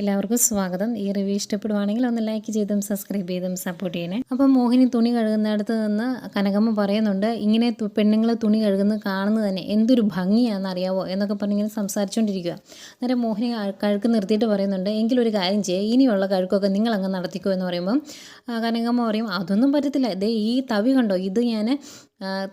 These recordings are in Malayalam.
എല്ലാവർക്കും സ്വാഗതം. ഈ റിവ്യൂ ഇഷ്ടപ്പെടുവാണെങ്കിൽ ഒന്ന് ലൈക്ക് ചെയ്തും സബ്സ്ക്രൈബ് ചെയ്തും സപ്പോർട്ട് ചെയ്യണേ. അപ്പം മോഹിനി തുണി കഴുകുന്നിടത്ത് നിന്ന് കനകമ്മ പറയുന്നുണ്ട് ഇങ്ങനെ പെണ്ണുങ്ങൾ തുണി കഴുകുന്നത് കാണുന്നത് തന്നെ എന്തൊരു ഭംഗിയാണെന്ന് അറിയാവോ എന്നൊക്കെ പറഞ്ഞിങ്ങനെ സംസാരിച്ചുകൊണ്ടിരിക്കുക അന്നേരം മോഹിനി കഴുക്ക് നിർത്തിയിട്ട് പറയുന്നുണ്ട് എങ്കിലൊരു കാര്യം ചെയ്യുക ഇനിയുള്ള കഴുക്കൊക്കെ നിങ്ങൾ അങ്ങ് നടത്തിക്കോ എന്ന് പറയുമ്പം കനകമ്മ പറയും അതൊന്നും പറ്റത്തില്ല. ഇതേ ഈ തവി കണ്ടോ? ഇത് ഞാൻ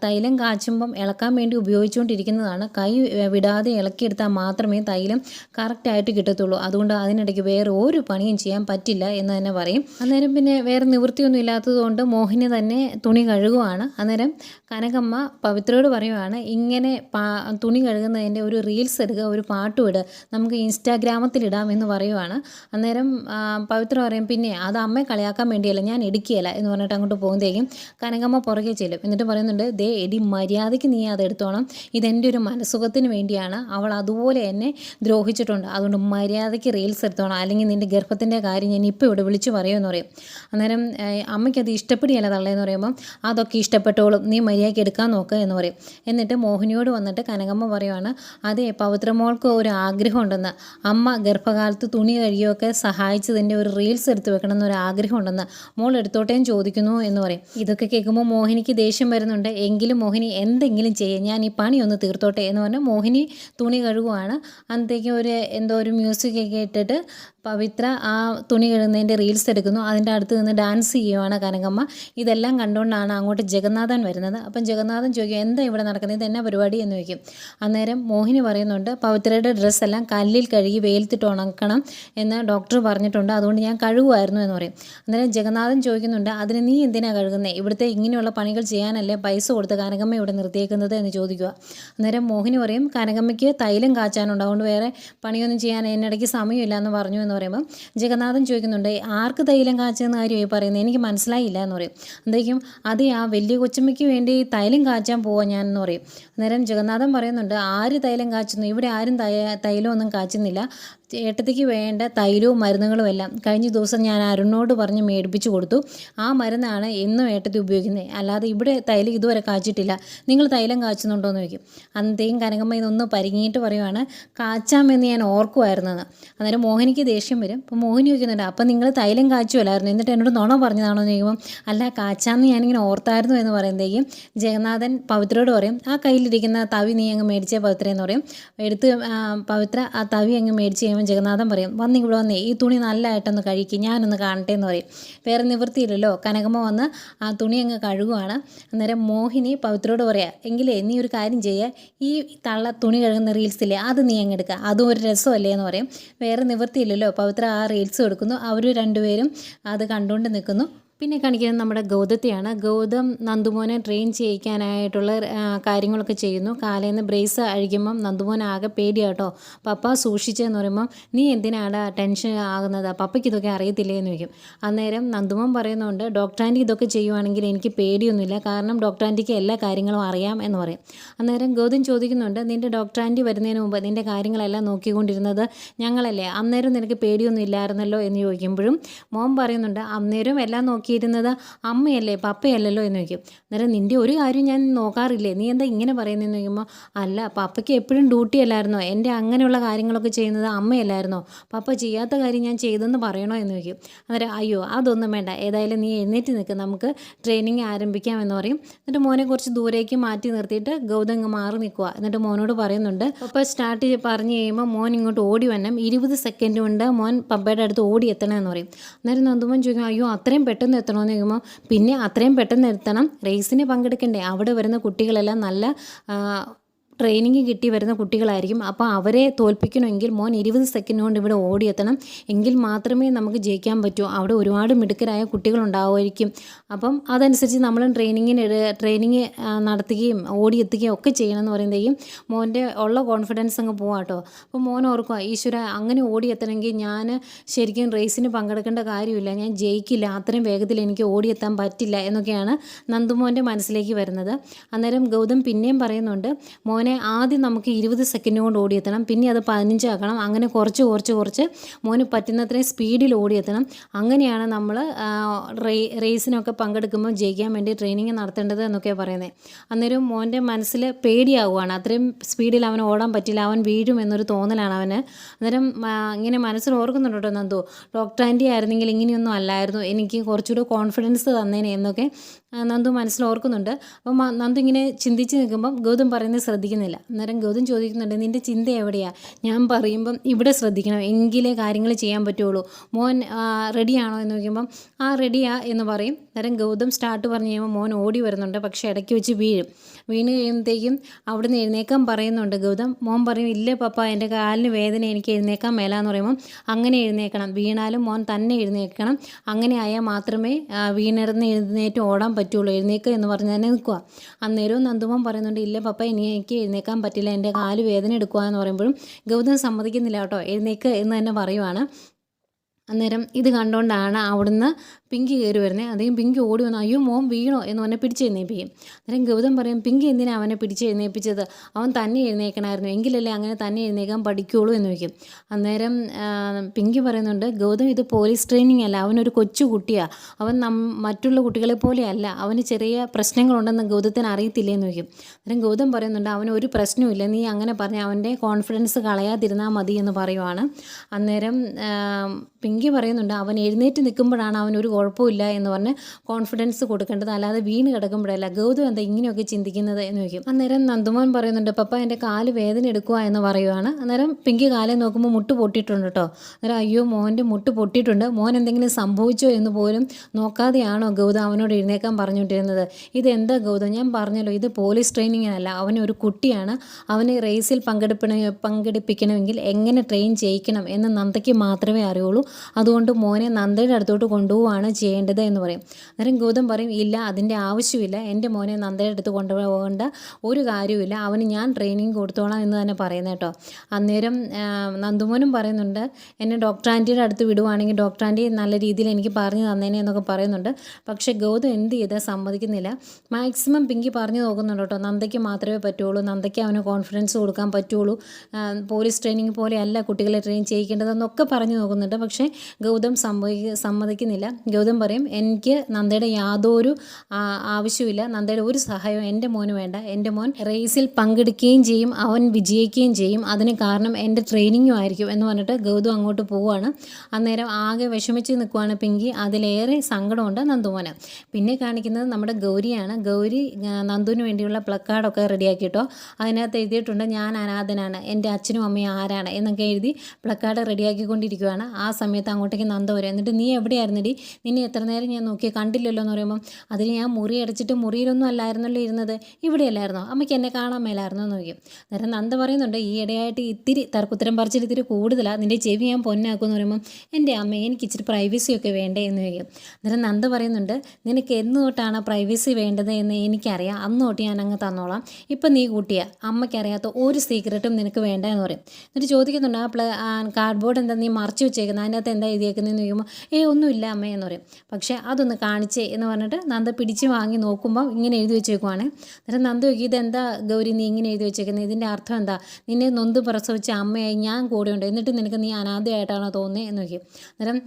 തൈലം കാച്ചുമ്പം ഇളക്കാൻ വേണ്ടി ഉപയോഗിച്ചുകൊണ്ടിരിക്കുന്നതാണ്. കൈ വിടാതെ ഇളക്കിയെടുത്താൽ മാത്രമേ തൈലം കറക്റ്റായിട്ട് കിട്ടത്തുള്ളൂ. അതുകൊണ്ട് അതിനിടയ്ക്ക് വേറെ ഒരു പണിയും ചെയ്യാൻ പറ്റില്ല എന്ന് തന്നെ പറയും. അന്നേരം പിന്നെ വേറെ നിവൃത്തിയൊന്നും ഇല്ലാത്തതുകൊണ്ട് മോഹിനി തന്നെ തുണി കഴുകുവാണ്. അന്നേരം കനകമ്മ പവിത്രയോട് പറയുവാണ് ഇങ്ങനെ തുണി കഴുകുന്നതിന്റെ ഒരു റീൽസ് എടുക്കുക ഒരു പാട്ടും ഇടുക നമുക്ക് ഇൻസ്റ്റാഗ്രാമത്തിൽ ഇടാം എന്ന് പറയുവാണ്. അന്നേരം പവിത്ര പറയും പിന്നെ അത് അമ്മയെ കളിയാക്കാൻ വേണ്ടിയല്ല ഞാൻ എടുക്കുകയില്ല എന്ന് പറഞ്ഞിട്ട് അങ്ങോട്ട് പോകുമ്പോഴേക്കും കനകമ്മ പുറകെ ചെല്ലും. എന്നിട്ട് പറയുന്നുണ്ട് ദേ എടി മര്യാദയ്ക്ക് നീ അത് എടുത്തോണം. ഇതെന്റെ ഒരു മനസുഖത്തിന് വേണ്ടിയാണ്. അവൾ അതുപോലെ എന്നെ ദ്രോഹിച്ചിട്ടുണ്ട്. അതുകൊണ്ട് മര്യാദയ്ക്ക് റീൽസ് എടുത്തോണം. അല്ലെങ്കിൽ നിന്റെ ഗർഭത്തിന്റെ കാര്യം ഞാൻ ഇപ്പോൾ ഇവിടെ വിളിച്ചു പറയുമെന്ന് പറയും. അന്നേരം അമ്മയ്ക്കത് ഇഷ്ടപ്പെടുകയല്ല തള്ളയെന്ന് പറയുമ്പം അതൊക്കെ ഇഷ്ടപ്പെട്ടോളും. നീ മര്യാദയ്ക്ക് എടുക്കാൻ നോക്കുക എന്ന് പറയും. എന്നിട്ട് മോഹിനിയോട് വന്നിട്ട് കനകമ്മ പറയുവാണ് അതെ പവിത്രമോൾക്ക് ഒരു ആഗ്രഹം ഉണ്ടെന്ന് അമ്മ ഗർഭകാലത്ത് തുണി കഴുകിയൊക്കെ സഹായിച്ചതിന്റെ ഒരു റീൽസ് എടുത്ത് വെക്കണം എന്നൊരു ആഗ്രഹം ഉണ്ടെന്ന് മോൾ എടുത്തോട്ടേയും ചോദിക്കുന്നു എന്ന് പറയും. ഇതൊക്കെ കേൾക്കുമ്പോൾ മോഹിനിക്ക് ദേഷ്യം വരുന്നുണ്ട്. എങ്കിലും മോഹിനി എന്തെങ്കിലും ചെയ്യും. ഞാൻ ഈ പണി ഒന്ന് തീർത്തോട്ടെ എന്ന് പറഞ്ഞാൽ മോഹിനി തുണി കഴുകുവാണ്. അന്നത്തേക്കും ഒരു എന്തോ ഒരു മ്യൂസിക് ഒക്കെ ഇട്ടിട്ട് പവിത്ര ആ തുണി കഴുകുന്നതിന്റെ റീൽസ് എടുക്കുന്നു. അതിന്റെ അടുത്ത് നിന്ന് ഡാൻസ് ചെയ്യുവാണ് കനകമ്മ. ഇതെല്ലാം കണ്ടുകൊണ്ടാണ് അങ്ങോട്ട് ജഗന്നാഥൻ വരുന്നത്. അപ്പം ജഗന്നാഥൻ ചോദിക്കും എന്താ ഇവിടെ നടക്കുന്നത്? ഇത് എന്നാ പരിപാടി? എന്ന് ചോദിക്കും. അന്നേരം മോഹിനി പറയുന്നുണ്ട് പവിത്രയുടെ ഡ്രസ്സെല്ലാം കല്ലിൽ കഴുകി വെയിലത്തിട്ട് ഉണക്കണം എന്ന് ഡോക്ടർ പറഞ്ഞിട്ടുണ്ട്. അതുകൊണ്ട് ഞാൻ കഴുകുമായിരുന്നു എന്ന് പറയും. അന്നേരം ജഗന്നാഥൻ ചോദിക്കുന്നുണ്ട് അതിന് നീ എന്തിനാണ് കഴുകുന്നത് ഇവിടുത്തെ ഇങ്ങനെയുള്ള പണികൾ ചെയ്യാനല്ലേ പൈസ കൊടുത്ത് കനകമ്മ ഇവിടെ നിർത്തിയേക്കുന്നത്? എന്ന് ചോദിക്കുക. അന്നേരം മോഹിനി പറയും കനകമ്മയ്ക്ക് തൈലം കാച്ചാനുണ്ട്. അതുകൊണ്ട് വേറെ പണിയൊന്നും ചെയ്യാൻ എന്നിടയ്ക്ക് സമയമില്ല എന്ന് പറഞ്ഞു എന്ന് പറയുമ്പോൾ ജഗന്നാഥൻ ചോദിക്കുന്നുണ്ട് ആർക്ക് തൈലം കാച്ചെന്ന കാര്യമായി പറയുന്നത്? എനിക്ക് മനസ്സിലായില്ല എന്ന് പറയും. അന്തേക്കും അതേ ആ വലിയ കൊച്ചമ്മയ്ക്ക് വേണ്ടി തൈലം കാച്ചാൻ പോവാ ഞാൻ എന്ന് പറയും. അന്നേരം ജഗന്നാഥൻ പറയുന്നുണ്ട് ആര് തൈലം കാച്ചുന്നു? ഇവിടെ ആരും തൈലം ഒന്നും കാച്ചുന്നില്ല. ഏട്ടത്തിക്ക് വേണ്ട തൈലവും മരുന്നുകളും എല്ലാം കഴിഞ്ഞ ദിവസം ഞാൻ അരുണോട് പറഞ്ഞ് മേടിപ്പിച്ചു കൊടുത്തു. ആ മരുന്നാണ് എന്നും ഏട്ടത്തി ഉപയോഗിക്കുന്നത് അല്ലാതെ ഇവിടെ തൈലം ഇതുവരെ കാച്ചിട്ടില്ല. നിങ്ങൾ തൈലം കാച്ചുന്നുണ്ടോ എന്ന് ചോദിക്കും. അന്നത്തേക്കും കനകമ്മ ഇതൊന്ന് പരിങ്ങിയിട്ട് പറയുവാണ് കാച്ചാമെന്ന് ഞാൻ ഓർക്കുമായിരുന്നത് അന്നേരം മോഹിനിക്ക് ദേഷ്യം വരും. അപ്പോൾ മോഹിനി ചോദിക്കുന്നുണ്ട് അപ്പം നിങ്ങൾ തൈലം കാച്ചുമല്ലായിരുന്നു എന്നിട്ട് എന്നോട് നുണ പറഞ്ഞതാണോ? എന്ന് ചോദിക്കുമ്പോൾ അല്ല കാച്ചാന്ന് ഞാനിങ്ങനെ ഓർത്തായിരുന്നു എന്ന് പറയുമ്പോഴേക്കും ജഗന്നാഥൻ പവിത്രയോട് പറയും ആ കയ്യിലിരിക്കുന്ന തവി നീ അങ്ങ് മേടിച്ചേ പവിത്ര എന്ന് പറയും. എടുത്ത് പവിത്ര ആ തവി അങ്ങ് മേടിച്ച് കഴിയുമ്പോൾ ജഗന്നാഥൻ പറയും വന്ന് ഇവിടെ വന്നേ ഈ തുണി നല്ലതായിട്ടൊന്ന് കഴിക്കും ഞാനൊന്ന് കാണട്ടെ എന്ന് പറയും. വേറെ നിവൃത്തിയില്ലല്ലോ. കനകമ്മ വന്ന് ആ തുണി അങ്ങ് കഴുകുവാണ്. അന്നേരം മോഹിനി പവിത്രയോട് പറയാം എങ്കിലേ നീ ഒരു കാര്യം ചെയ്യുക ഈ തള്ള തുണി കഴുകുന്ന റീൽസില്ലേ അത് നീ അങ്ങ് എടുക്കുക അതും ഒരു രസമല്ലേ എന്ന് പറയും. വേറെ നിവൃത്തിയില്ലല്ലോ. പവിത്ര ആ റീൽസ് കൊടുക്കുന്നു അവർ രണ്ടുപേരും അത് കണ്ടുകൊണ്ട് നിൽക്കുന്നു. പിന്നെ കാണിക്കുന്നത് നമ്മുടെ ഗൗതത്തെയാണ്. ഗൗതം നന്ദുമോനെ ട്രെയിൻ ചെയ്യിക്കാനായിട്ടുള്ള കാര്യങ്ങളൊക്കെ ചെയ്യുന്നു. കാലേന്ന് ബ്രേസ് അഴിക്കുമ്പം നന്ദുമോൻ ആകെ പേടിയാട്ടോ പപ്പ സൂക്ഷിച്ചെന്ന് പറയുമ്പം നീ എന്തിനാണ് ടെൻഷൻ ആകുന്നത്? പപ്പയ്ക്ക് ഇതൊക്കെ അറിയത്തില്ലേ? എന്ന് ചോദിക്കും. അന്നേരം നന്ദുമോൻ പറയുന്നുണ്ട് ഡോക്ടർ ആന്റി ഇതൊക്കെ ചെയ്യുവാണെങ്കിൽ എനിക്ക് പേടിയൊന്നുമില്ല. കാരണം ഡോക്ടർ ആന്റിക്ക് എല്ലാ കാര്യങ്ങളും അറിയാം എന്ന് പറയും. അന്നേരം ഗൗതം ചോദിക്കുന്നുണ്ട് നിന്റെ ഡോക്ടർ ആന്റി വരുന്നതിന് മുമ്പ് നിന്റെ കാര്യങ്ങളെല്ലാം നോക്കിക്കൊണ്ടിരുന്നത് ഞങ്ങളല്ലേ? അന്നേരം നിനക്ക് പേടിയൊന്നും ഇല്ലായിരുന്നല്ലോ? എന്ന് ചോദിക്കുമ്പോഴും മോൻ പറയുന്നുണ്ട് അന്നേരം എല്ലാം നോക്കിയിരുന്നത് അമ്മയല്ലേ പപ്പയല്ലല്ലോ എന്ന് ചോദിക്കും. അന്നേരം നിന്റെ ഒരു കാര്യം ഞാൻ നോക്കാറില്ലേ? നീ എന്താ ഇങ്ങനെ പറയുന്നതെന്ന് ചോദിക്കുമ്പോൾ അല്ല പപ്പയ്ക്ക് എപ്പോഴും ഡ്യൂട്ടി അല്ലായിരുന്നോ? എന്റെ അങ്ങനെയുള്ള കാര്യങ്ങളൊക്കെ ചെയ്യുന്നത് അമ്മയല്ലായിരുന്നോ? പപ്പ ചെയ്യാത്ത കാര്യം ഞാൻ ചെയ്തെന്ന് പറയണോ എന്ന് ചോദിക്കും. അന്നേരം അയ്യോ അതൊന്നും വേണ്ട. ഏതായാലും നീ എഴുന്നേറ്റ് നിൽക്ക്. നമുക്ക് ട്രെയിനിങ് ആരംഭിക്കാം എന്ന് പറയും. എന്നിട്ട് മോനെ കുറച്ച് ദൂരേക്ക് മാറ്റി നിർത്തിയിട്ട് ഗൗതം മാറി നിൽക്കുക എന്നിട്ട് മോനോട് പറയുന്നുണ്ട് പപ്പ സ്റ്റാർട്ട് പറഞ്ഞു കഴിയുമ്പോൾ മോൻ ഇങ്ങോട്ട് ഓടി വരണം. ഇരുപത് സെക്കൻഡ് കൊണ്ട് മോൻ പപ്പയുടെ അടുത്ത് ഓടി എത്തണമെന്ന് പറയും. അന്നേരം നന്ദുമോൻ ചോദിക്കും അയ്യോ അത്രയും പെട്ടെന്ന് എത്തണമെന്ന് ചോദിക്കുമ്പോൾ പിന്നെ അത്രയും പെട്ടെന്ന് എത്തണം റേസിന് പങ്കെടുക്കണ്ടേ? അവിടെ വരുന്ന കുട്ടികളെല്ലാം നല്ല ട്രെയിനിങ് കിട്ടി വരുന്ന കുട്ടികളായിരിക്കും. അപ്പോൾ അവരെ തോൽപ്പിക്കണമെങ്കിൽ മോൻ ഇരുപത് സെക്കൻഡ് കൊണ്ട് ഇവിടെ ഓടിയെത്തണം. എങ്കിൽ മാത്രമേ നമുക്ക് ജയിക്കാൻ പറ്റൂ. അവിടെ ഒരുപാട് മിടുക്കരായ കുട്ടികളുണ്ടാവുമായിരിക്കും. അപ്പം അതനുസരിച്ച് നമ്മളും ട്രെയിനിങ്ങിന് ട്രെയിനിങ് നടത്തുകയും ഓടിയെത്തുകയും ഒക്കെ ചെയ്യണമെന്ന് പറയുമ്പോഴേക്കും മോന്റെ ഉള്ള കോൺഫിഡൻസ് അങ്ങ് പോവാട്ടോ അപ്പോൾ മോൻ ഓർക്കുക ഈശ്വര അങ്ങനെ ഓടിയെത്തണമെങ്കിൽ ഞാൻ ശരിക്കും റേസിന് പങ്കെടുക്കേണ്ട കാര്യമില്ല. ഞാൻ ജയിക്കില്ല. അത്രയും വേഗത്തിൽ എനിക്ക് ഓടിയെത്താൻ പറ്റില്ല. എന്നൊക്കെയാണ് നന്ദുമോന്റെ മനസ്സിലേക്ക് വരുന്നത്. അന്നേരം ഗൗതം പിന്നെയും പറയുന്നുണ്ട് മോനെ മോനെ ആദ്യം നമുക്ക് ഇരുപത് സെക്കൻഡ് കൊണ്ട് ഓടിയെത്തണം. പിന്നെ അത് പതിനഞ്ചാക്കണം അങ്ങനെ കുറച്ച് കുറച്ച് കുറച്ച് മോന് പറ്റുന്നത്രയും സ്പീഡിൽ ഓടിയെത്തണം. അങ്ങനെയാണ് നമ്മൾ റേസിനൊക്കെ പങ്കെടുക്കുമ്പോൾ ജയിക്കാൻ വേണ്ടി ട്രെയിനിങ് നടത്തേണ്ടത് എന്നൊക്കെ പറയുന്നത് അന്നേരം മോന്റെ മനസ്സിൽ പേടിയാവുകയാണ് അത്രയും സ്പീഡിൽ അവൻ ഓടാൻ പറ്റില്ല. അവൻ വീഴും എന്നൊരു തോന്നലാണ് അവന്. അന്നേരം ഇങ്ങനെ മനസ്സിൽ ഓർക്കുന്നുണ്ട് കേട്ടോ നന്ദു? ഡോക്ടർ ആന്റി ആയിരുന്നെങ്കിൽ ഇങ്ങനെയൊന്നും അല്ലായിരുന്നു. എനിക്ക് കുറച്ചുകൂടെ കോൺഫിഡൻസ് തന്നേനെ എന്നൊക്കെ നന്ദു മനസ്സിൽ ഓർക്കുന്നുണ്ട്. അപ്പം നന്ദു ഇങ്ങനെ ചിന്തിച്ച് നിൽക്കുമ്പം ഗൗതം പറയുന്നത് ശ്രദ്ധിക്കുന്നില്ല. അന്നേരം ഗൗതം ചോദിക്കുന്നുണ്ട് നിന്റെ ചിന്ത എവിടെയാണ് ഞാൻ പറയുമ്പം ഇവിടെ ശ്രദ്ധിക്കണം. എങ്കിലേ കാര്യങ്ങൾ ചെയ്യാൻ പറ്റുള്ളൂ. മോൻ റെഡിയാണോ എന്ന് ചോദിക്കുമ്പം ആ റെഡിയാ എന്ന് പറയും. അന്നേരം ഗൗതം സ്റ്റാർട്ട് പറഞ്ഞു കഴിയുമ്പോൾ മോൻ ഓടി വരുന്നുണ്ട് പക്ഷേ ഇടയ്ക്ക് വെച്ച് വീഴും. വീണ് കഴിയുമ്പോഴത്തേക്കും അവിടുന്ന് എഴുന്നേക്കാൻ പറയുന്നുണ്ട് ഗൗതം. മോൻ പറയും ഇല്ല പപ്പ എന്റെ കാലിന് വേദന എനിക്ക് എഴുന്നേക്കാൻ മേല എന്ന് പറയുമ്പോൾ അങ്ങനെ എഴുന്നേക്കണം. വീണാലും മോൻ തന്നെ എഴുന്നേൽക്കണം. അങ്ങനെ ആയാൽ മാത്രമേ വീണിറന്ന് എഴുന്നേറ്റ് ഓടാൻ പറ്റുള്ളൂ. എഴുന്നേക്ക് എന്ന് പറഞ്ഞ് തന്നെ നിൽക്കുക അന്നേരവും നന്ദുമോൻ പറയുന്നുണ്ട് ഇല്ല പപ്പ ഇനി എനിക്ക് എഴുന്നേക്കാൻ പറ്റില്ല. എന്റെ കാൽ വേദന എടുക്കുക എന്ന് പറയുമ്പോഴും ഗൗതം സമ്മതിക്കുന്നില്ല കേട്ടോ. എഴുന്നേക്ക് എന്ന് തന്നെ പറയുവാണ്. അന്നേരം ഇത് കണ്ടുകൊണ്ടാണ് അവിടുന്ന് പിങ്കി കയറി വരുന്നത് അദ്ദേഹം പിങ്കി ഓടി വന്നു അയ്യോ മോൻ വീണോ എന്ന് അവനെ പിടിച്ച് എഴുന്നേപ്പിക്കും. അന്നേരം ഗൗതം പറയും പിങ്കി എന്തിനാ അവനെ പിടിച്ച് എഴുന്നേപ്പിച്ചത്? അവൻ തന്നെ എഴുന്നേക്കണമായിരുന്നു എങ്കിലല്ലേ അങ്ങനെ തന്നെ എഴുന്നേക്കാൻ പഠിക്കുകയുള്ളൂ എന്ന് വയ്ക്കും അന്നേരം പിങ്കി പറയുന്നുണ്ട് ഗൗതം ഇത് പോലീസ് ട്രെയിനിങ് അല്ല. അവനൊരു കൊച്ചു കുട്ടിയാണ് അവൻ മറ്റുള്ള കുട്ടികളെ പോലെയല്ല. അവന് ചെറിയ പ്രശ്നങ്ങളുണ്ടെന്ന് ഗൗതത്തിന് അറിയത്തില്ലേ എന്ന് വയ്ക്കും അന്നേരം ഗൗതം പറയുന്നുണ്ട് അവന് ഒരു പ്രശ്നവുമില്ല. നീ അങ്ങനെ പറഞ്ഞ അവന്റെ കോൺഫിഡൻസ് കളയാതിരുന്നാൽ മതി എന്ന് പറയുവാണ്. അന്നേരം പിങ്കി പറയുന്നുണ്ട് അവൻ എഴുന്നേറ്റ് നിൽക്കുമ്പോഴാണ് അവൻ ഒരു കുഴപ്പമില്ല എന്ന് പറഞ്ഞ് കോൺഫിഡൻസ് കൊടുക്കേണ്ടത് അല്ലാതെ വീണ് കിടക്കുമ്പോഴല്ല. ഗൗതം എന്താ ഇങ്ങനെയൊക്കെ ചിന്തിക്കുന്നത് എന്ന് ചോദിക്കും. അന്നേരം നന്ദുമോൻ പറയുന്നുണ്ട് പപ്പ എന്റെ കാൽ വേദന എടുക്കുക എന്ന് പറയുവാണ്. അന്നേരം പിങ്കി കാലേ നോക്കുമ്പോൾ മുട്ട് പൊട്ടിയിട്ടുണ്ട് കേട്ടോ അന്നേരം അയ്യോ മോന്റെ മുട്ട് പൊട്ടിയിട്ടുണ്ട്. മോൻ എന്തെങ്കിലും സംഭവിച്ചോ എന്ന് പോലും നോക്കാതെയാണോ ഗൗതം അവനോട് എഴുന്നേക്കാൻ പറഞ്ഞുകൊണ്ടിരുന്നത്? ഇതെന്താ ഗൗതം? ഞാൻ പറഞ്ഞല്ലോ ഇത് പോലീസ് ട്രെയിനിങ്ങിനല്ല അവൻ ഒരു കുട്ടിയാണ്. അവന് റേസിൽ പങ്കെടുപ്പിണ പങ്കെടുപ്പിക്കണമെങ്കിൽ എങ്ങനെ ട്രെയിൻ ചെയ്യിക്കണം എന്ന് നന്ദയ്ക്ക് മാത്രമേ അറിയുള്ളൂ. അതുകൊണ്ട് മോനെ നന്ദയുടെ അടുത്തോട്ട് കൊണ്ടുപോവുകയാണ് ചെയ്യേണ്ടത് എന്ന് പറയും. അന്നേരം ഗൗതം പറയും ഇല്ല അതിന്റെ ആവശ്യമില്ല. എന്റെ മോനെ നന്ദയുടെ അടുത്ത് കൊണ്ടുപോകേണ്ട ഒരു കാര്യമില്ല അവന് ഞാൻ ട്രെയിനിങ് കൊടുത്തോളാം എന്ന് തന്നെ പറയുന്നത് കേട്ടോ. അന്നേരം നന്ദുമോനും പറയുന്നുണ്ട് എന്നെ ഡോക്ടർ ആന്റിയുടെ അടുത്ത് വിടുവാണെങ്കിൽ ഡോക്ടർ ആന്റി നല്ല രീതിയിൽ എനിക്ക് പറഞ്ഞു തന്നേനെ എന്നൊക്കെ പറയുന്നുണ്ട്. പക്ഷേ ഗൗതം എന്ത് ചെയ്താൽ സമ്മതിക്കുന്നില്ല. മാക്സിമം പിങ്കി പറഞ്ഞു നോക്കുന്നുണ്ട് കേട്ടോ. നന്ദയ്ക്ക് മാത്രമേ പറ്റുള്ളൂ. നന്ദയ്ക്ക് അവന് കോൺഫിഡൻസ് കൊടുക്കാൻ പറ്റുള്ളൂ. പോലീസ് ട്രെയിനിങ് പോലെയല്ല കുട്ടികളെ ട്രെയിൻ ചെയ്യിക്കേണ്ടതെന്നൊക്കെ പറഞ്ഞു നോക്കുന്നുണ്ട്. പക്ഷേ ഗൗതം സമ്മതി സമ്മതിക്കുന്നില്ല. ഗൗതം പറയും എനിക്ക് നന്ദയുടെ യാതൊരു ആവശ്യമില്ല നന്ദയുടെ ഒരു സഹായവും എന്റെ മോന് വേണ്ട. എന്റെ മോൻ റേസിൽ പങ്കെടുക്കുകയും ചെയ്യും. അവൻ വിജയിക്കുകയും ചെയ്യും. അതിന് കാരണം എന്റെ ട്രെയിനിങ്ങും ആയിരിക്കും എന്ന് പറഞ്ഞിട്ട് ഗൗതം അങ്ങോട്ട് പോവുകയാണ്. അന്നേരം ആകെ വിഷമിച്ച് നിൽക്കുവാണ് പിങ്കി. അതിലേറെ സങ്കടമുണ്ട് നന്ദുമോന്. പിന്നെ കാണിക്കുന്നത് നമ്മുടെ ഗൗരിയാണ്. ഗൗരി നന്ദുവിന് വേണ്ടിയുള്ള പ്ലക്കാർഡൊക്കെ റെഡിയാക്കിയിട്ടോ അതിനകത്ത് എഴുതിയിട്ടുണ്ട് ഞാൻ അനാഥനാണ്. എന്റെ അച്ഛനും അമ്മയും ആരാണ്? എന്നൊക്കെ എഴുതി പ്ലക്കാർഡ് റെഡിയാക്കിക്കൊണ്ടിരിക്കുകയാണ് ആ സമയത്ത് അങ്ങോട്ടേക്ക് നന്ദ വരും. എന്നിട്ട് നീ എവിടെയായിരുന്നടി? നിന്നെ എത്ര നേരം ഞാൻ നോക്കി കണ്ടില്ലല്ലോ എന്ന് പറയുമ്പം അതിന് ഞാൻ മുറി അടച്ചിട്ട് മുറിയിലൊന്നും അല്ലായിരുന്നല്ലോ ഇരുന്നത്. ഇവിടെയല്ലായിരുന്നോ? അമ്മയ്ക്ക് എന്നെ കാണാൻ മേലായിരുന്നോ എന്ന് നോക്കി അന്നേരം നന്ദ പറയുന്നുണ്ട് ഈ ഇടയായിട്ട് ഇത്തിരി തർക്കുത്തരം പറിച്ചിട്ട് ഇത്തിരി കൂടുതലാണ് നിന്റെ ചെവി ഞാൻ പൊന്നാക്കും എന്ന് പറയുമ്പം എന്റെ അമ്മ എനിക്ക് ഇച്ചിരി പ്രൈവസി ഒക്കെ വേണ്ടേ എന്ന് ചോദിക്കും. അന്നേരം നന്ദ പറയുന്നുണ്ട് നിനക്ക് എന്ന് തൊട്ടാണ് പ്രൈവസി വേണ്ടത് എന്ന് എനിക്കറിയാം. അന്ന് തൊട്ട് ഞാൻ അങ്ങ് തന്നോളാം. ഇപ്പം നീ കൂട്ടിയ. അമ്മയ്ക്കറിയാത്ത ഒരു സീക്രട്ടും നിനക്ക് വേണ്ട എന്ന് പറയും. എന്നിട്ട് ചോദിക്കുന്നുണ്ട് ആ പ്ല കാർഡ് ബോർഡ് എന്താ നീ മറച്ചു വെച്ചേക്കുന്നത് അതിനകത്ത് എന്താ എഴുതിയേക്കുന്നതെന്ന് ചോദിക്കുമ്പോൾ ഏ ഒന്നുമില്ല അമ്മേ എന്ന് പറയും. പക്ഷേ അതൊന്ന് കാണിച്ചേ എന്ന് പറഞ്ഞിട്ട് നന്ദ പിടിച്ച് വാങ്ങി നോക്കുമ്പോൾ ഇങ്ങനെ എഴുതി വെച്ചേക്കുവാണ്. അന്നേരം നന്ദ നോക്കി ഇതെന്താ ഗൗരി നീ ഇങ്ങനെ എഴുതി വെച്ചേക്കുന്നത് ഇതിന്റെ അർത്ഥം എന്താ? നിന്നെ നൊന്ത് പ്രസവിച്ച അമ്മയായി ഞാൻ കൂടെയുണ്ട് എന്നിട്ട് നിനക്ക് നീ അനാഥയായിട്ടാണോ തോന്നുന്നത് എന്ന് നോക്കി അന്നേരം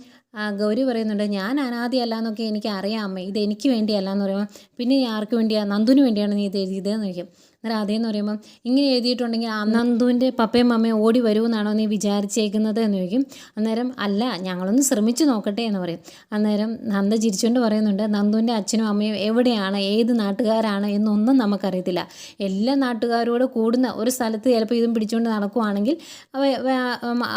ഗൗരി പറയുന്നുണ്ട് ഞാൻ അനാദിയല്ല എന്നൊക്കെ എനിക്ക് അറിയാം അമ്മ. ഇത് എനിക്ക് വേണ്ടിയല്ല എന്ന് പറയുമ്പോൾ പിന്നെ ആർക്ക് വേണ്ടിയാണ് നന്ദുവിന് വേണ്ടിയാണ് നീ ഇത് എഴുതിയത് എന്ന് ചോദിക്കും. അന്നേരം അതേന്ന് പറയുമ്പം ഇങ്ങനെ എഴുതിയിട്ടുണ്ടെങ്കിൽ നന്ദുവിന്റെ പപ്പയും അമ്മയും ഓടി വരുമെന്നാണോ നീ വിചാരിച്ചേക്കുന്നത് എന്ന് ചോദിക്കും. അന്നേരം അല്ല ഞങ്ങളൊന്ന് ശ്രമിച്ചു നോക്കട്ടെ എന്ന് പറയും. അന്നേരം നന്ദ ചിരിച്ചുകൊണ്ട് പറയുന്നുണ്ട് നന്ദുവിന്റെ അച്ഛനും അമ്മയും എവിടെയാണ്? ഏത് നാട്ടുകാരാണ്? എന്നൊന്നും നമുക്കറിയത്തില്ല. എല്ലാ നാട്ടുകാരോട് കൂടുന്ന ഒരു സ്ഥലത്ത് ചിലപ്പോൾ ഇതും പിടിച്ചുകൊണ്ട് നടക്കുവാണെങ്കിൽ അവ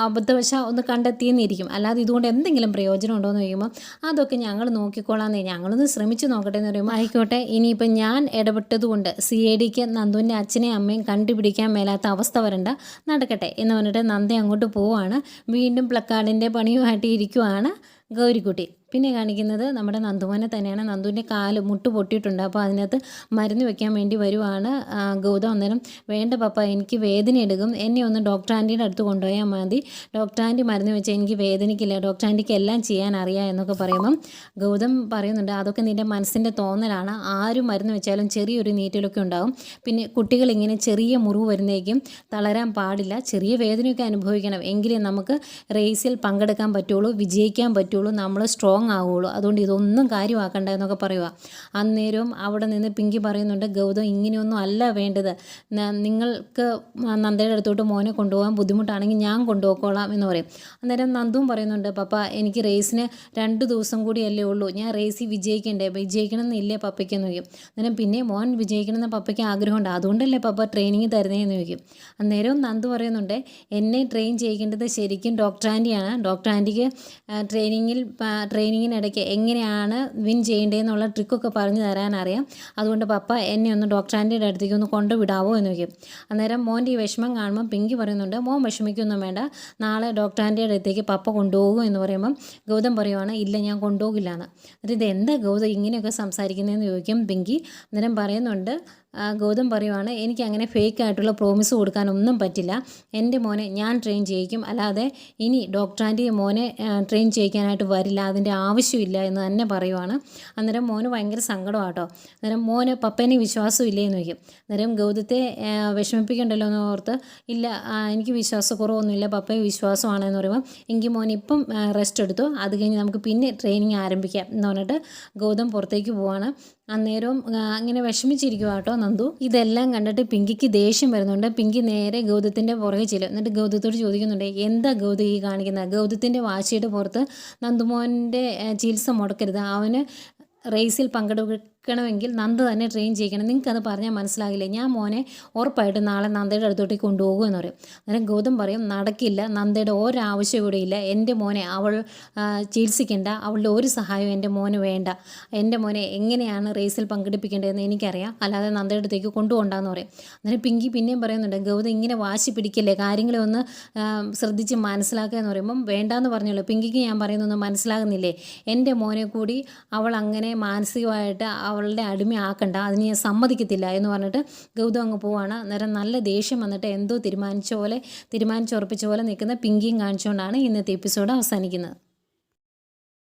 അബദ്ധവശ ഒന്ന് കണ്ടെത്തിയെന്നിരിക്കും അല്ലാതെ ഇതുകൊണ്ട് എന്തെങ്കിലും പ്രയോജനം ഉണ്ടോ എന്ന് ചോദിക്കുമ്പോൾ അതൊക്കെ ഞങ്ങൾ നോക്കിക്കോളാന്നേ ഞങ്ങളൊന്ന് ശ്രമിച്ചു നോക്കട്ടെ എന്ന് പറയുമ്പോൾ ആയിക്കോട്ടെ ഇനിയിപ്പോൾ ഞാൻ ഇടപെട്ടതുകൊണ്ട് സി എ ഡിക്ക് നന്ദുവിന്റെ അച്ഛനെയും അമ്മയും കണ്ടുപിടിക്കാൻ മേലാത്ത അവസ്ഥ വരണ്ട. നടക്കട്ടെ എന്ന് പറഞ്ഞിട്ട് നന്ദി അങ്ങോട്ട് പോവാണ്. വീണ്ടും പ്ലക്കാർഡിന്റെ പണിയുമായിട്ട് ഇരിക്കുവാണ് ഗൗരിക്കുട്ടി. പിന്നെ കാണിക്കുന്നത് നമ്മുടെ നന്ദുമോനെ തന്നെയാണ്. നന്ദുവിന്റെ കാൽ മുട്ട് പൊട്ടിയിട്ടുണ്ട്. അപ്പോൾ അതിനകത്ത് മരുന്ന് വെക്കാൻ വേണ്ടി വരുവാണ്. ഗൗതം അന്നേരം വേണ്ട പപ്പ എനിക്ക് വേദന എടുക്കും. എന്നെ ഒന്ന് ഡോക്ടർ ആന്റിയുടെ അടുത്ത് കൊണ്ടുപോയാൽ മതി. ഡോക്ടർ ആന്റി മരുന്ന് വെച്ചാൽ എനിക്ക് വേദനയ്ക്കില്ല ഡോക്ടർ ആന്റിക്ക് എല്ലാം ചെയ്യാൻ അറിയാം എന്നൊക്കെ പറയുമ്പം ഗൗതം പറയുന്നുണ്ട് അതൊക്കെ നിന്റെ മനസ്സിന്റെ തോന്നലാണ്. ആരും മരുന്ന് വെച്ചാലും ചെറിയൊരു നീറ്റലൊക്കെ ഉണ്ടാകും. പിന്നെ കുട്ടികൾ ഇങ്ങനെ ചെറിയ മുറിവ് വരുന്നേക്കും തളരാൻ പാടില്ല. ചെറിയ വേദനയൊക്കെ അനുഭവിക്കണം. എങ്കിലേ നമുക്ക് റേസിൽ പങ്കെടുക്കാൻ പറ്റുള്ളൂ. വിജയിക്കാൻ പറ്റുള്ളൂ. നമ്മൾ സ്ട്രോങ് ആവുള്ളൂ. അതുകൊണ്ട് ഇതൊന്നും കാര്യമാക്കണ്ട എന്നൊക്കെ പറയുക അന്നേരവും അവിടെ നിന്ന് പിങ്കി പറയുന്നുണ്ട് ഗൗതം ഇങ്ങനെയൊന്നും അല്ല വേണ്ടത്. നിങ്ങൾക്ക് നന്ദയുടെ അടുത്തോട്ട് മോനെ കൊണ്ടുപോകാൻ ബുദ്ധിമുട്ടാണെങ്കിൽ ഞാൻ കൊണ്ടുപോയിക്കോളാം എന്ന് പറയും. അന്നേരം നന്ദുവും പറയുന്നുണ്ട് പപ്പ എനിക്ക് റേസിന് രണ്ട് ദിവസം കൂടിയല്ലേ ഉള്ളൂ. ഞാൻ റേസിൽ വിജയിക്കണ്ടേ? വിജയിക്കണമെന്നില്ലേ പപ്പയ്ക്കെന്ന് ചോദിക്കും. അന്നേരം പിന്നെ മോൻ വിജയിക്കണമെന്ന് പപ്പയ്ക്ക് ആഗ്രഹമുണ്ട്. അതുകൊണ്ടല്ലേ പപ്പ ട്രെയിനിങ് തരുന്നതെന്ന് ചോദിക്കും. അന്നേരവും നന്ദു പറയുന്നുണ്ട് എന്നെ ട്രെയിൻ ചെയ്യിക്കേണ്ടത് ശരിക്കും ഡോക്ടർ ആന്റിയാണ് ഡോക്ടർ ആന്റിക്ക് ട്രെയിനിങ്ങിൽ ട്രെയിനിങ്ങിനിടയ്ക്ക് എങ്ങനെയാണ് വിൻ ചെയ്യേണ്ടതെന്നുള്ള ട്രിക്കൊക്കെ പറഞ്ഞു തരാൻ അറിയാം. അതുകൊണ്ട് പപ്പ എന്നെ ഒന്ന് ഡോക്ടർ ആന്റിയുടെ അടുത്തേക്ക് ഒന്ന് കൊണ്ടുവിടാവോ എന്ന് ചോദിക്കും. അന്നേരം മോന്റെ ഈ വിഷമം കാണുമ്പോൾ പിങ്കി പറയുന്നുണ്ട് മോൻ വിഷമിക്കൊന്നും വേണ്ട. നാളെ ഡോക്ടർ ആന്റിയുടെ അടുത്തേക്ക് പപ്പ കൊണ്ടുപോകും എന്ന് പറയുമ്പം ഗൗതം പറയുവാണ് ഇല്ല ഞാൻ കൊണ്ടുപോകില്ല എന്ന് എന്നിട്ട് ഇത് എന്താ ഗൗതം ഇങ്ങനെയൊക്കെ സംസാരിക്കുന്നതെന്ന് ചോദിക്കും പിങ്കി. അന്നേരം പറയുന്നുണ്ട് ഗൗതം പറയുവാണ് എനിക്ക് അങ്ങനെ ഫേക്ക് ആയിട്ടുള്ള പ്രോമിസ് കൊടുക്കാനൊന്നും പറ്റില്ല. എന്റെ മോനെ ഞാൻ ട്രെയിൻ ചെയ്യിക്കും. അല്ലാതെ ഇനി ഡോക്ടറാന്റെ മോനെ ട്രെയിൻ ചെയ്യിക്കാനായിട്ട് വരില്ല. അതിന്റെ ആവശ്യമില്ല എന്ന് തന്നെ പറയുവാണ്. അന്നേരം മോന് ഭയങ്കര സങ്കടമാട്ടോ. അന്നേരം മോന് പപ്പേനെ വിശ്വാസമില്ലേ? എന്ന് വയ്ക്കും അന്നേരം ഗൗതത്തെ വിഷമിപ്പിക്കണ്ടല്ലോ എന്ന് ഓർത്ത് ഇല്ല എനിക്ക് വിശ്വാസക്കുറവൊന്നുമില്ല. പപ്പയെ വിശ്വാസമാണെന്ന് പറയുമ്പോൾ എങ്കിൽ മോൻ ഇപ്പം റെസ്റ്റ് എടുത്തു. അത് കഴിഞ്ഞ് നമുക്ക് പിന്നെ ട്രെയിനിങ് ആരംഭിക്കാം. എന്ന് പറഞ്ഞിട്ട് ഗൗതം പുറത്തേക്ക് പോവാണ്. അന്നേരവും അങ്ങനെ വിഷമിച്ചിരിക്കുക കേട്ടോ നന്ദു. ഇതെല്ലാം കണ്ടിട്ട് പിങ്കിക്ക് ദേഷ്യം വരുന്നുണ്ട്. പിങ്കി നേരെ ഗൗതത്തിന്റെ പുറകെ ചെല്ലും. എന്നിട്ട് ഗൗതത്തോട് ചോദിക്കുന്നുണ്ട് എന്താ ഗൗതം ഈ കാണിക്കുന്നത് ഗൗതത്തിന്റെ വാശിയുടെ പുറത്ത് നന്ദുമോന്റെ ചികിത്സ മുടക്കരുത്. അവന് റേസിൽ പങ്കെടുക്കണമെങ്കിൽ നന്ദ തന്നെ ട്രെയിൻ ചെയ്യിക്കണം. നിങ്ങൾക്ക് അത് പറഞ്ഞാൽ മനസ്സിലാകില്ല? ഞാൻ മോനെ ഉറപ്പായിട്ട് നാളെ നന്ദയുടെ അടുത്തോട്ടേക്ക് കൊണ്ടുപോകും എന്ന് പറയും. അന്നേരം ഗൗതം പറയും നടക്കില്ല നന്ദയുടെ ഒരാവശ്യം ഇവിടെ ഇല്ല. എന്റെ മോനെ അവൾ ചികിത്സിക്കേണ്ട. അവളുടെ ഒരു സഹായവും എന്റെ മോന് വേണ്ട. എന്റെ മോനെ എങ്ങനെയാണ് റേസിൽ പങ്കെടുപ്പിക്കേണ്ടതെന്ന് എനിക്കറിയാം. അല്ലാതെ നന്ദയുടെ അടുത്തേക്ക് കൊണ്ടുപോകണ്ടെന്ന് പറയും. അന്നേരം പിങ്കി പിന്നെയും പറയുന്നുണ്ട് ഗൗതം ഇങ്ങനെ വാശി പിടിക്കില്ലേ? കാര്യങ്ങളെ ഒന്ന് ശ്രദ്ധിച്ച് മനസ്സിലാക്കുക എന്ന് പറയുമ്പം വേണ്ടാന്ന് പറഞ്ഞല്ലോ. പിങ്കിക്ക് ഞാൻ പറയുന്നൊന്നും മനസ്സിലാകുന്നില്ലേ? എന്റെ മോനെ കൂടി അവൾ അങ്ങനെ മാനസികമായിട്ട് അവളുടെ അടിമയാക്കണ്ട അതിന് ഞാൻ സമ്മതിക്കത്തില്ല എന്ന് പറഞ്ഞിട്ട് ഗൗതം അങ്ങ് പോവാണ്. അന്നേരം നല്ല ദേഷ്യം വന്നിട്ട് എന്തോ തീരുമാനിച്ച പോലെ തീരുമാനിച്ചുറപ്പിച്ച പോലെ നിൽക്കുന്ന പിങ്കിയും കാണിച്ചുകൊണ്ടാണ് ഇന്നത്തെ എപ്പിസോഡ് അവസാനിക്കുന്നത്.